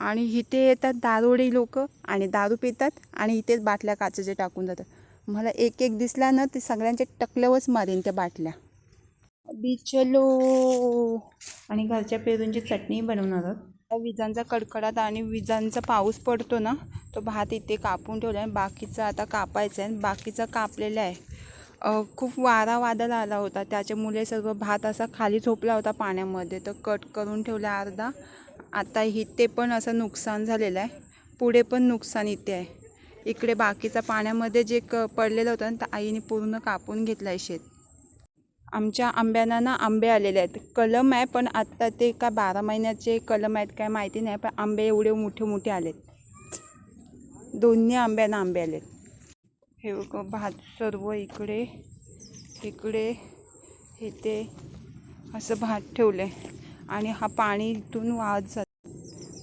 आणि इथे येतात दारोडे लोक आणि दारू पितात आणि इथेच बाटल्या काचेचे टाकून जातात. मला एक एक दिसला ना ते सगळ्यांच्या टकल्यावरच मारेन त्या बाटल्या. बिचलो. आणि घरच्या पेरूंची चटणी बनवणार आहोत. विजांचा कडकडाट आणि विजांचा पाऊस पडतो ना तो भात इथे कापून ठेवला आहे बाकीचं आता कापायचं आहे बाकीचं कापलेलं आहे. खूप वारा वादळ आला होता त्याच्यामुळे सर्व भात असा खाली झोपला होता पाण्यामध्ये. तर कट करून ठेवला अर्धा. आता इथे पण असं नुकसान झालेलं आहे. पुढे पण नुकसान इथे आहे. इकडे बाकीचा पाण्यामध्ये जे क पडलेलं होतं ना तर आईने पूर्ण कापून घेतलं आहे शेत. आमच्या आंब्यांना ना आंबे आलेले आहेत. कलम आहे पण आत्ता ते का बारा महिन्याचे कलम आहेत काय माहिती नाही पण आंबे एवढे मोठे मोठे आलेत. दोन्ही आंब्यांना आंबे आलेत. हे भात सर्व इकडे इकडे इथे असं भात ठेवलं आहे आणि हा पाणी इथून वाहत जात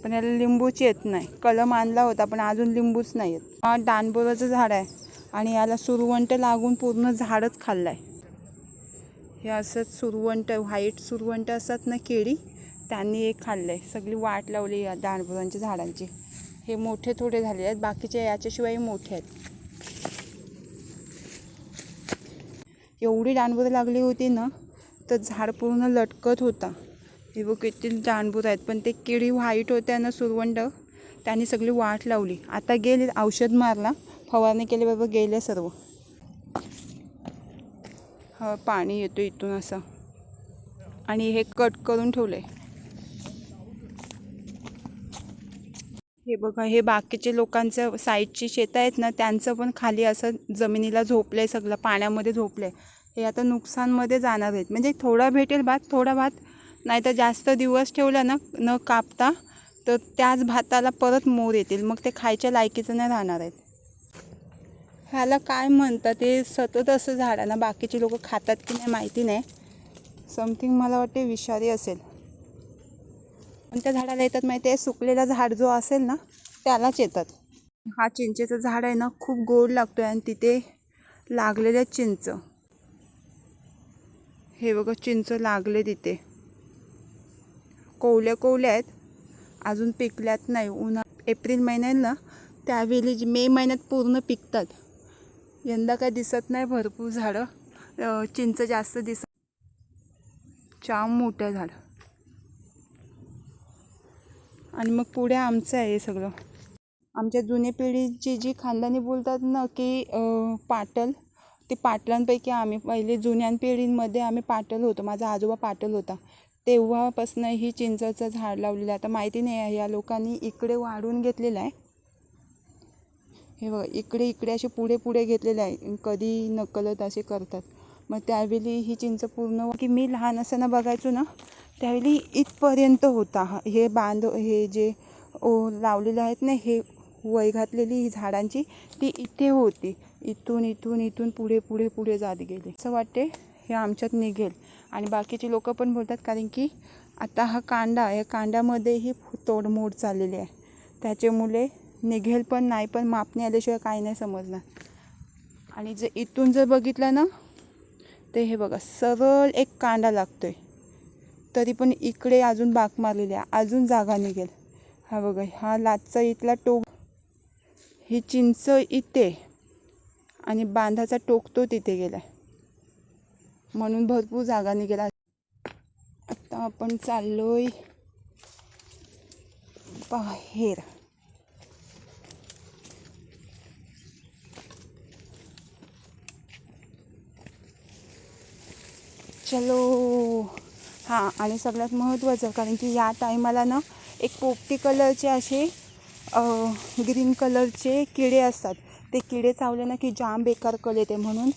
पण याला लिंबूच येत नाही. कलम आणला होता पण अजून लिंबूच नाही येत. हा डानबोराचं झाड आहे आणि याला सुरवंट लागून पूर्ण झाडच खाल्लं आहे हे असंच सुरवंट व्हाईट सुरवंट असतात ना केळी त्यांनी एक खाल्लं आहे सगळी वाट लावली या डानबोरांच्या झाडांची. हे मोठे थोडे झाले आहेत बाकीचे याच्याशिवाय मोठे आहेत. एवढी डानबोरं लागली होती ना तर झाड पूर्ण लटकत होता. हे बघ किती आहेत. पण ते केळी व्हाईट होत्या ना सुरवंड त्यांनी सगळी वाट लावली. आता गेले औषध मारला. फवारणी केली बाबा गेले सर्व. हा पाणी येतो इथून असं. आणि हे कट करून ठेवलंय. हे बघा हे बाकीचे लोकांचं साईडची शेतं आहेत ना त्यांचं पण खाली असं जमिनीला झोपलंय सगळं पाण्यामध्ये झोपलंय. हे आता नुकसानमध्ये जाणार आहेत. म्हणजे थोडा भेटेल भात थोडा भात नाहीतर जास्त दिवस ठेवला ना न कापता तर त्याच भाताला परत मोर येतील. मग ते खायच्या लायकीचं नाही राहणार आहेत. ह्याला काय म्हणतात ते सतत असं झाडांना बाकीचे लोक खातात की नाही माहिती नाही. समथिंग मला वाटते विषारी असेल. पण त्या झाडाला येतात माहिती आहे सुकलेला झाड जो असेल ना त्यालाच येतात. हा चिंचेचं झाड आहे ना खूप गोड लागतो आहे आणि तिथे लागलेले चिंच. हे बघा चिंच लागले तिथे. कोवल्या कोवल्या आहेत अजून पिकल्यात नाही. उन्हा एप्रिल महिन्यात ना त्यावेळी मे महिन्यात पूर्ण पिकतात. यंदा काय दिसत नाही भरपूर झाडं. चिंच जास्त दिसत जाम मोठं झाड. आणि मग पुढे आमचं आहे हे सगळं. आमच्या जुन्या पिढीची जी खानदानी बोलतात ना की पाटल ते पाटलांपैकी आम्ही पहिले जुन्या पिढींमध्ये आम्ही पाटल होतो. माझा आजोबा पाटल होता. तेव्हापासनं ही चिंचचं झाड लावलेलं आहे. आता माहिती नाही आहे या लोकांनी इकडे वाढून घेतलेलं आहे. हे बघा इकडे इकडे असे पुढे पुढे घेतलेले आहे. कधी नकलत असे करतात. मग त्यावेळी ही चिंच पूर्ण की मी लहान असताना बघायचो ना त्यावेळी इथपर्यंत होता. हे बांध हे जे ओ लावलेले आहेत ना हे वय घातलेली ही झाडांची ती इथे होती. इथून इथून इथून पुढे पुढे पुढे जात गेले. असं वाटते हे आमच्यात निघेल. आणि बाकीची लोक पण बोलतात कारण की आता हा कांदा या कांड्यामध्येही तोडमोड चाललेली आहे. त्याच्यामुळे निघेल पण नाही पण मापणी आल्याशिवाय काही नाही समजणार. आणि जर इथून जर बघितलं ना ते हे बघा सरळ एक कांदा लागतो आहे तरी पण इकडे अजून बाक मारलेली आहे अजून जागा निघेल. हा बघा हा लाचचा इथला टोक ही चिंच इथे. आणि बांधाचा टोक तो तिथे गेला म्हणून भरपूर जागा निघेला आता आपण चाललोय बाहेर. चलो. हां आणि सगळ्यात महत्त्वाचं कारण की या टायमाला ना एक पोपटी कलरचे असे ग्रीन कलरचे किडे असतात. ते किडे चावले ना की जाम बेकार कल येते म्हणून.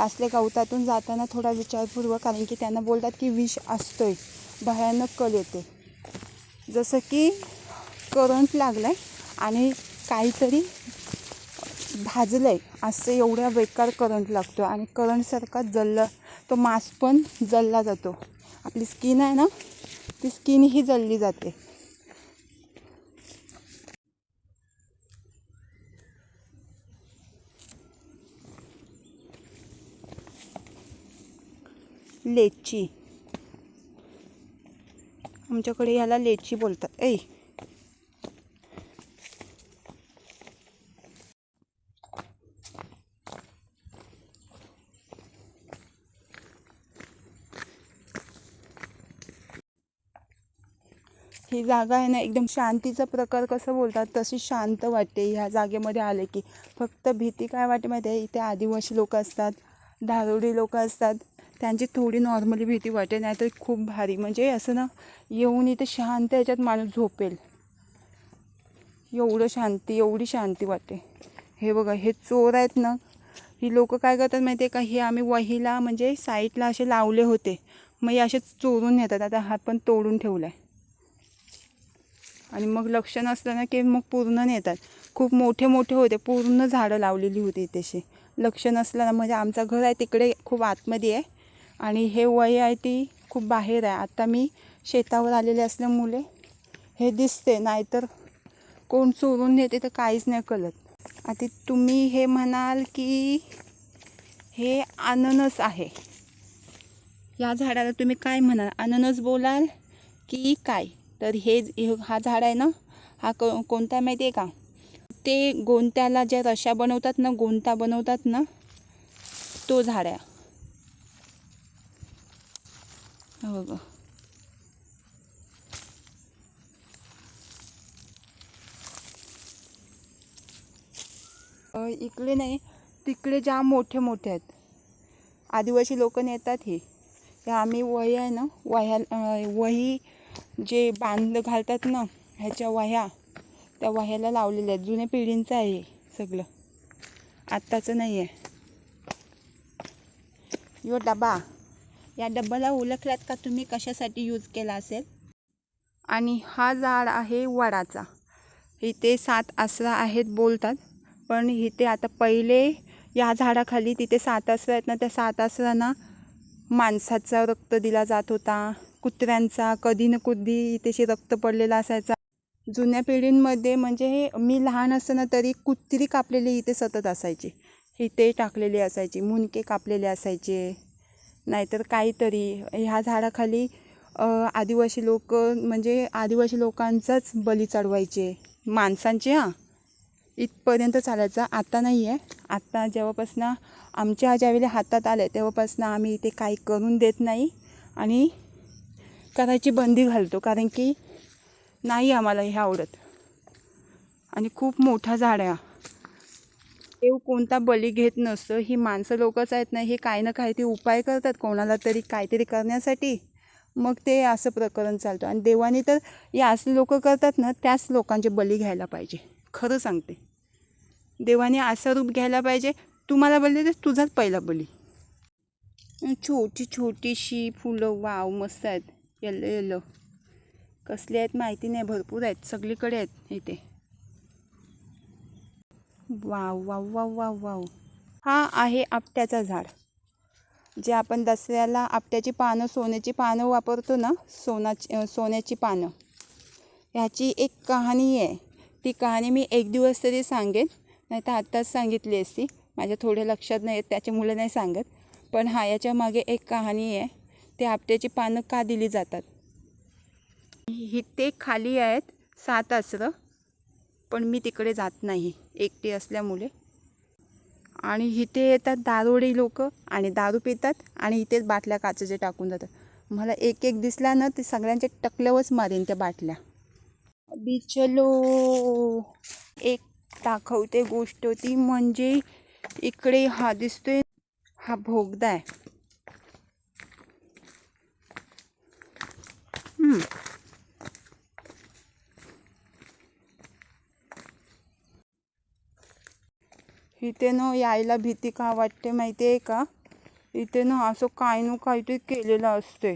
असल्या गवतातून जाताना थोडा विचारपूर्वक कारण की त्यांना बोलतात की विष असतोय भयानक कल येते. जसं की करंट लागलं आहे आणि काहीतरी भाजलं आहे असं एवढ्या बेकार करंट लागतो आणि करंटसारखा जल्ला तो मास पण जळला जातो. आपली स्किन आहे ना ती स्किनही जळली जाते. लेची. आमच्याकडे ह्याला लेची बोलतात. ऐ. ही जागा आहे ना एकदम शांतीचा प्रकार कसं बोलतात तशी शांत वाटते. ह्या जागेमध्ये आले की फक्त भीती काय वाटते माहिती आहे? इथे आदिवासी लोक असतात धारुडी लोक असतात. त्यांची थोडी नॉर्मली भीती वाटेल नाहीतर खूप भारी. म्हणजे असं ना येऊन इथे शांत याच्यात माणूस झोपेल. एवढं शांती एवढी शांती वाटते. हे बघा हे चोर आहेत ना ही लोक काय करतात माहिती आहे का? हे आम्ही वहीला म्हणजे साईडला असे लावले होते. मग हे असे चोरून नेतात. आता हात पण तोडून ठेवला आहे आणि मग लक्ष नसलं ना की मग पूर्ण नेतात. खूप मोठे मोठे होते. पूर्ण झाडं लावलेली होती तशी लक्ष नसलं ना म्हणजे आमचं घर आहे तिकडे खूप आतमध्ये आहे. आणि हे वय आहे ती खूप बाहेर आहे. आता मी शेतावर आलेले असल्यामुळे हे दिसते नाहीतर कोण चोरून नेते तर काहीच नाही कळत. आता तुम्ही हे म्हणाल की हे अननस आहे. या झाडाला तुम्ही काय म्हणाल? अननस बोलाल की काय? तर हे हा झाड आहे ना? हा को कोणता आहे माहिती आहे का? ते गोंत्याला ज्या रशा बनवतात ना गोंता बनवतात ना तो झाड आहे. बघा. इकडे नाही तिकडे जाम मोठे मोठे आहेत. आदिवासी लोक नेतात हे. त्या आम्ही वही आहे ना वह्या वही जे बांधलं घालतात ना ह्याच्या वह्या त्या वह्याला लावलेल्या आहेत. जुन्या पिढींचं आहे हे सगळं. आत्ताचं नाही आहे. यो डबा. या डब्बाला ओळखलात का? तुम्ही कशासाठी यूज केला असेल? आणि हा झाड आहे वडाचा. इथे सात आसरा आहेत बोलतात. पण इथे आता पहिले या झाडाखाली तिथे सात आसरा आहेत ना त्या सात आसरांना माणसाचा रक्त दिला जात होता. कुत्र्यांचा कधी न कधी इथेशी रक्त पडलेला असायचा. जुन्या पिढींमध्ये म्हणजे हे मी लहान असताना तरी कुत्री कापलेली इथे सतत असायची. इथे टाकलेली असायची मुनके कापलेले असायचे. नाहीतर काहीतरी. ह्या झाडाखाली आदिवासी लोक म्हणजे आदिवासी लोकांचाच बली चढवायचे. माणसांचे हां. इथपर्यंत चालायचं. आता नाही आहे आत्ता जेव्हापासून आमच्या ज्यावेळी हातात आले तेव्हापासून आम्ही इथे काही करून देत नाही आणि करायची बंदी घालतो. कारण की नाही आम्हाला हे आवडत. आणि खूप मोठा झाड आहे देव कोणता बली घेत नसतो. ही माणसं लोकच आहेत ना हे काही ना काहीतरी उपाय करतात कोणाला तरी काहीतरी करण्यासाठी. मग ते असं प्रकरण चालतं. आणि देवाने तर या असले लोक करतात ना त्याच लोकांचे बली घ्यायला पाहिजे. खरं सांगते. देवाने असं रूप घ्यायला पाहिजे तुम्हाला बोलले तर तुझाच पहिला बली छोटी छोटीशी फुलं वाव मस्त आहेत. Yellow yellow. कसले आहेत माहिती नाही भरपूर आहेत. सगळीकडे आहेत इथे. Wow wow wow wow wow. हा आहे आपट्याचा झाड. जे आपण दसऱ्याला आपट्याची पानं सोन्याची पानं वापरतो ना सोनाची सोन्याची पानं. ह्याची एक कहाणी आहे. ती कहाणी मी एक दिवस तरी सांगेन नाही तर आत्ताच सांगितली असती. माझ्या थोड्या लक्षात नाही येत त्याच्यामुळे नाही सांगत. पण हा याच्या मागे एक कहाणी आहे. ते आपट्याची पानं का दिली जातात? ही ते खाली आहेत सात आसरं पण मी तिकडे जात नाही एकटी असल्यामुळे. आणि इथे येतात दारोडे लोक आणि दारू पितात आणि इथेच बाटल्या काचेचे टाकून जातात. मला एक एक दिसला ना ते सगळ्यांच्या टकल्यावरच मारेन त्या बाटल्या. बिचलो एक दाखवते गोष्ट ती म्हणजे इकडे हा दिसतोय हा भोगदा आहे इथे ना यायला भीती का वाटते माहिती आहे का? इथे ना असं काय न काहीतरी केलेलं असते.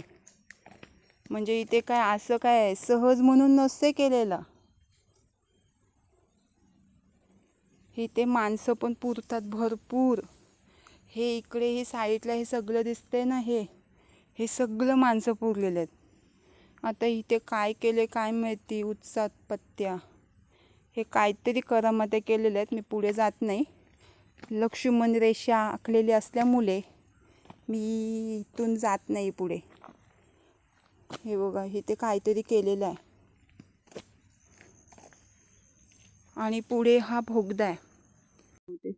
म्हणजे इथे काय असं काय आहे, सहज म्हणून नसते केलेलं. इथे माणसं पण पुरतात भरपूर. हे इकडे हे साईडला हे सगळं दिसतंय ना हे. हे सगळं माणसं पुरलेले आहेत. आता इथे काय केले काय माहिती? उत्सात पत्त्या हे काहीतरी करामध्ये केलेले आहेत. मी पुढे जात नाही. लक्ष्मण रेषा आखलेली असल्यामुळे मी इथून जात नाही पुढे. हे बघा इथे काहीतरी केलेलं आहे. आणि पुढे हा भोगदा आहे.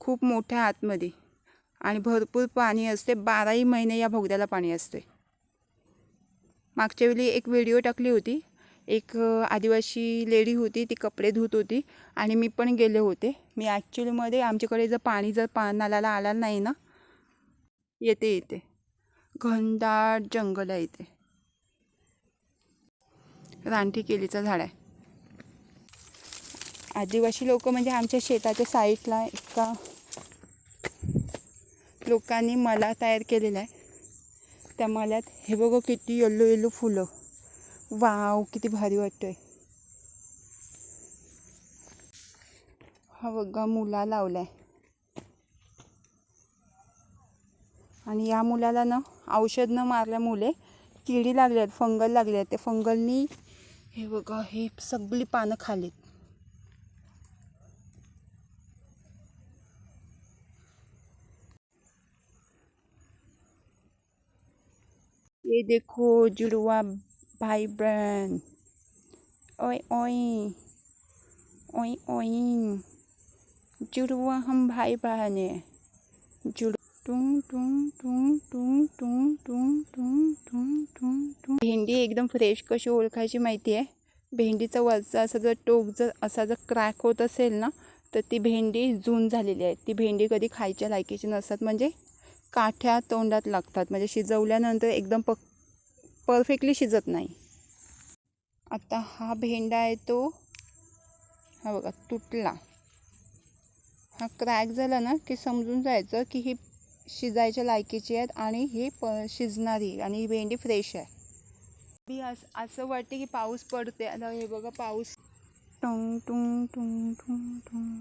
खूप मोठ्या आतमध्ये. आणि भरपूर पाणी असते. बाराही महिने या भोगद्याला पाणी असते. मागच्या वेळी एक व्हिडिओ टाकली होती. एक आदिवासी लेडी होती ती कपडे धुत होती आणि मी पण गेले होते. मी ॲक्च्युलीमध्ये आमच्याकडे जर पाणी जर पा नाल्याला आला नाही ना येते येते. घनदाट जंगल आहे इथे. रानटी केलीचं झाड आहे. आदिवासी लोक म्हणजे आमच्या शेताच्या साईडला एका लोकांनी मला तयार केलेला आहे. त्या मल्यात हे बघ किती येल्लो येल्लो फुलं. वाव किती भारी वाटतोय. हा बघा मुला लावलाय. आणि या मुलाला ना औषध न मारल्यामुळे किडी लागल्यात आहेत फंगल लागले आहेत त्या फंगलनी हे बघा हे सगळी पानं खालीत. ये देखो जुड़वा भाई बहन oi. Oi, oi. Juruwa जुड़वा vibrant. भाई बहन है जुड़ टुंग टुंग टुंग टुंग टुंग टुंग टुंग टुंग टुंग टुंग भेंडी एकदम फ्रेश कशी ओळखायची माहिती आहे भेंडीचा वरचा असा जर टोक जर असा जर क्रॅक होत असेल ना तर ती भेंडी जून झालेली आहे ती भेंडी कधी खायच्या लायकीची नसतात म्हणजे काठ्या तोंडात लागतात म्हणजे शिजवल्यानंतर एकदम प परफेक्टली शिजत नाही. आता हा भेंडा आहे तो हा बघा तुटला. हा क्रॅक झाला ना की समजून जायचं की ही शिजायच्या लायकीची आहेत आणि ही प शिजणारी आणि ही भेंडी फ्रेश आहे. बी असं असं वाटते की पाऊस पडते आता हे बघा पाऊस. टुंग टुंग टुंग टुंग टुंग.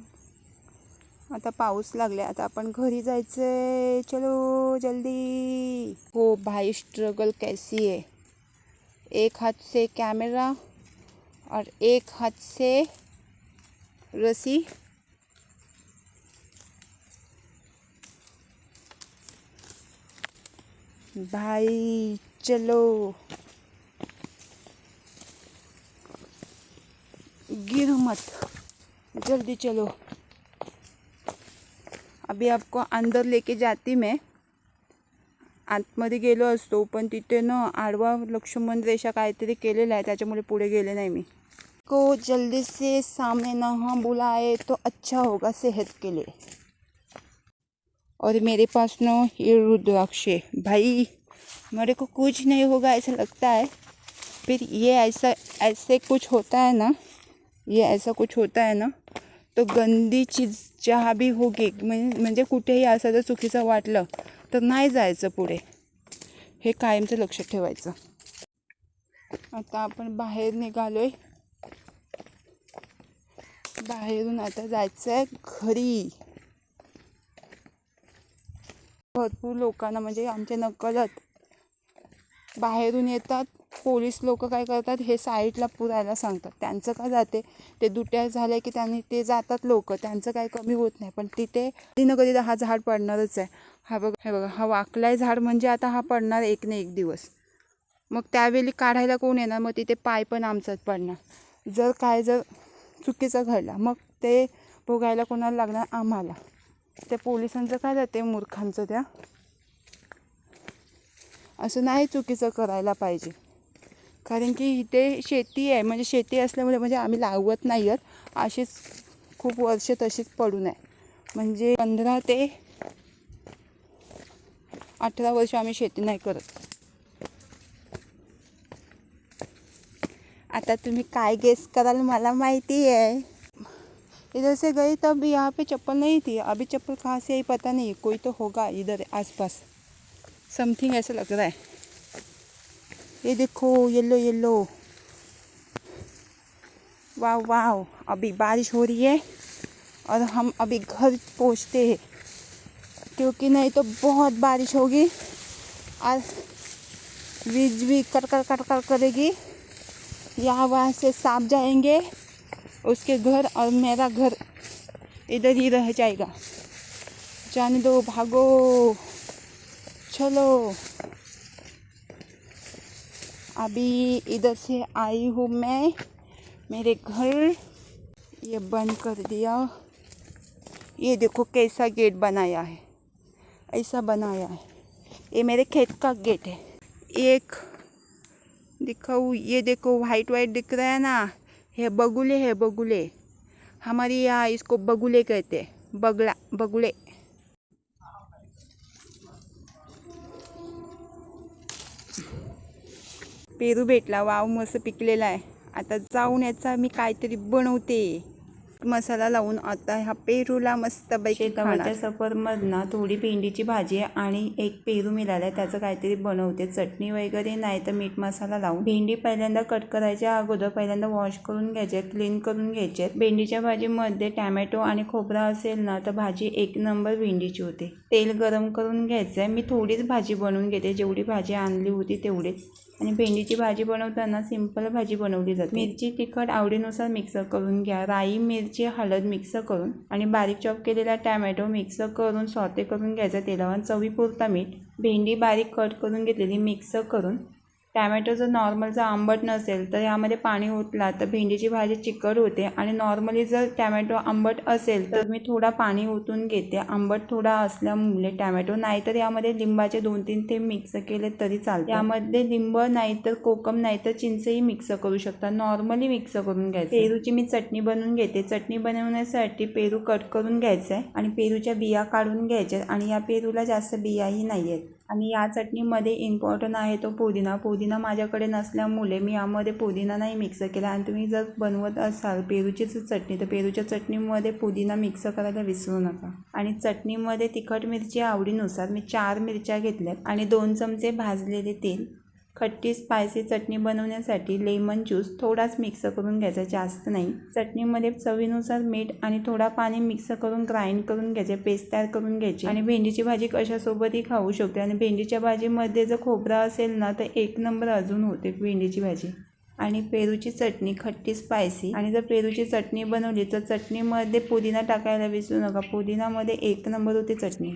आता पाऊस लागला आता आपण घरी जायचंय. चलो जल्दी. हो भाई स्ट्रगल कैसी आहे एक हाथ से कैमरा और एक हाथ से रस्सी। भाई, चलो। गिर मत। जल्दी चलो। अभी आपको अंदर लेके जाती मैं। आतमध्ये गेलो असतो पण तिथे ना आडवा लक्ष्मण रेषा काहीतरी केलेलं आहे त्याच्यामुळे पुढे गेले नाही मी. को जल्दी से सामने ना हाँ बुलाए तो अच्छा होगा सेहत के लिए. और मेरे पास ना ये रुद्राक्ष भाई मेरे को कुछ नहीं होगा ऐसा लगता है। फिर ये ऐसा ऐसे कुछ होता है ना ये ऐसा कुछ होता है ना तो गंदी चीज जहाँ भी होगी म्हणजे कुठेही असं जर चुकीचं वाटलं तर नाही जायचं पुढे. हे कायमचं लक्षात ठेवायचं. आता आपण बाहेर निघालो आहे बाहेरून आता जायचं आहे घरी. भरपूर लोकांना म्हणजे आमच्या नकलत बाहेरून येतात. पोलीस लोक काय करतात हे साईडला पुरायला सांगतात. त्यांचं काय जाते? ते दुट्या झाले की त्यांनी ते जातात लोक. त्यांचं काय कमी होत नाही. पण तिथे कधी ना कधी हा झाड पडणारच आहे. हा बघा हे बघा. हा वाकलाय झाड म्हणजे आता हा पडणार एक ना एक दिवस. मग त्यावेळी काढायला कोण येणार? मग तिथे पाय पण आमचाच पडणार. जर काय जर चुकीचं घडला मग ते भोगायला कोणाला लागणार? आम्हाला. त्या पोलिसांचं काय जाते? मूर्खांचं त्या. असं नाही चुकीचं करायला पाहिजे. कारण की इथे शेती आहे म्हणजे शेती असल्यामुळे म्हणजे आम्ही लावत नाही आहेत अशीच खूप वर्ष तशीच पडून आहे. म्हणजे पंधरा ते अठरा वर्ष आम्ही शेती नाही करत. आता तुम्ही काय गेस कराल मला माहिती आहे. इधर से गई तब यहाँ पे चप्पल नहीं थी। अभी चप्पल कहाँ से आई पता नहीं। कोई तो होगा इधर आसपास। समथिंग ऐसा लग रहा है। ये देखो, येलो येलो। वाह वाह, अभी बारिश हो रही है और हम अभी घर पहुँचते हैं, क्योंकि नहीं तो बहुत बारिश होगी और बीज भी कर कर कर कर करेगी। यहाँ वहाँ से सांप जाएँगे, उसके घर और मेरा घर इधर ही रह जाएगा। जाने दो भागो। चलो। अभी इधर से आई हूँ मैं। मेरे घर। ये बंद कर दिया। ये देखो कैसा गेट बनाया है। ऐसा बनाया है। ये मेरे खेत का गेट है। एक दिखाऊ, ये देखो वाइट वाइट दिख रहा है ना। है बगुले है बगुले। हमारे यहाँ इसको बगुले कहते हैं। बगला, बगुले। पेरू भेटला वाव मस्त पिकलेला आहे. आता जाऊन याचा मी काहीतरी बनवते. मसाला लावून आता ह्या पेरूला मस्त शेतावरच्या सफरमधनं थोडी भेंडीची भाजी आणि एक पेरू मिळाला त्याचं काहीतरी बनवते. चटणी वगैरे नाही तर मीठ मसाला लावून. भेंडी पहिल्यांदा कट करायच्या अगोदर पहिल्यांदा वॉश करून घ्यायचे क्लीन करून घ्यायचे. भेंडीच्या भाजीमध्ये टॅमॅटो आणि खोबरा असेल ना तर भाजी एक नंबर भेंडीची होते. तेल गरम करून घ्यायचं आहे मी थोडीच भाजी बनवून घेते. जेवढी भाजी आणली होती तेवढीच. आणि भेंडीची भाजी बनवताना सिंपल भाजी बनवली जाते. मिरची तिखट आवडीनुसार मिक्स करून घ्या. राई मिरची हळद मिक्स करून आणि बारीक चॉप केलेला टॅमॅटो मिक्स करून सॉते करून घ्यायचा. तेलावर चवीपुरता मीठ भेंडी बारीक कट करून घेतलेली मिक्स करून टॅमॅटो जर नॉर्मल जर आंबट नसेल तर यामध्ये पाणी ओतला तर भेंडीची भाजी चिकट होते. आणि नॉर्मली जर टॅमॅटो आंबट असेल तर मी थोडा पाणी ओतून घेते. आंबट थोडा असल्यामुळे टॅमॅटो नाहीतर यामध्ये लिंबाचे दोन तीन ते मिक्स केले तरी चालते. यामध्ये लिंब नाहीतर कोकम नाहीतर चिंचही मिक्स करू शकता. नॉर्मली मिक्स करून घ्यायचं. पेरूची मी चटणी बनवून घेते. चटणी बनवण्यासाठी पेरू कट करून घ्यायचं आहे आणि पेरूच्या बिया काढून घ्यायच्या आणि या पेरूला जास्त बियाही नाही आहेत. आणि या चटणीमध्ये इम्पॉर्टंट आहे तो पुदिना. पुदिना माझ्याकडे नसल्यामुळे मी यामध्ये पुदिना नाही मिक्स केला. आणि तुम्ही जर बनवत असाल पेरूचीच चटणी तर पेरूच्या चटणीमध्ये पुदिना मिक्स करायला विसरू नका. आणि चटणीमध्ये तिखट मिरची आवडीनुसार मी चार मिरच्या घेतल्यात. आणि दोन चमचे भाजलेले तेल खट्टी स्पायसी चटणी बनवण्यासाठी लेमन ज्यूस थोडाच मिक्स करून घ्यायचा जास्त नाही. चटणीमध्ये चवीनुसार मीठ आणि थोडा पाणी मिक्स करून ग्राइंड करून घ्यायचे पेस्ट तयार करून घ्यायची. आणि भेंडीची भाजी कशासोबतही खाऊ शकते. आणि भेंडीच्या भाजीमध्ये जर खोबरा असेल ना तर एक नंबर अजून होते भेंडीची भाजी. आणि पेरूची चटणी खट्टी स्पायसी आणि जर पेरूची चटणी बनवली तर चटणीमध्ये पुदिना टाकायला विसरू नका. पुदिनामध्ये एक नंबर होते चटणी.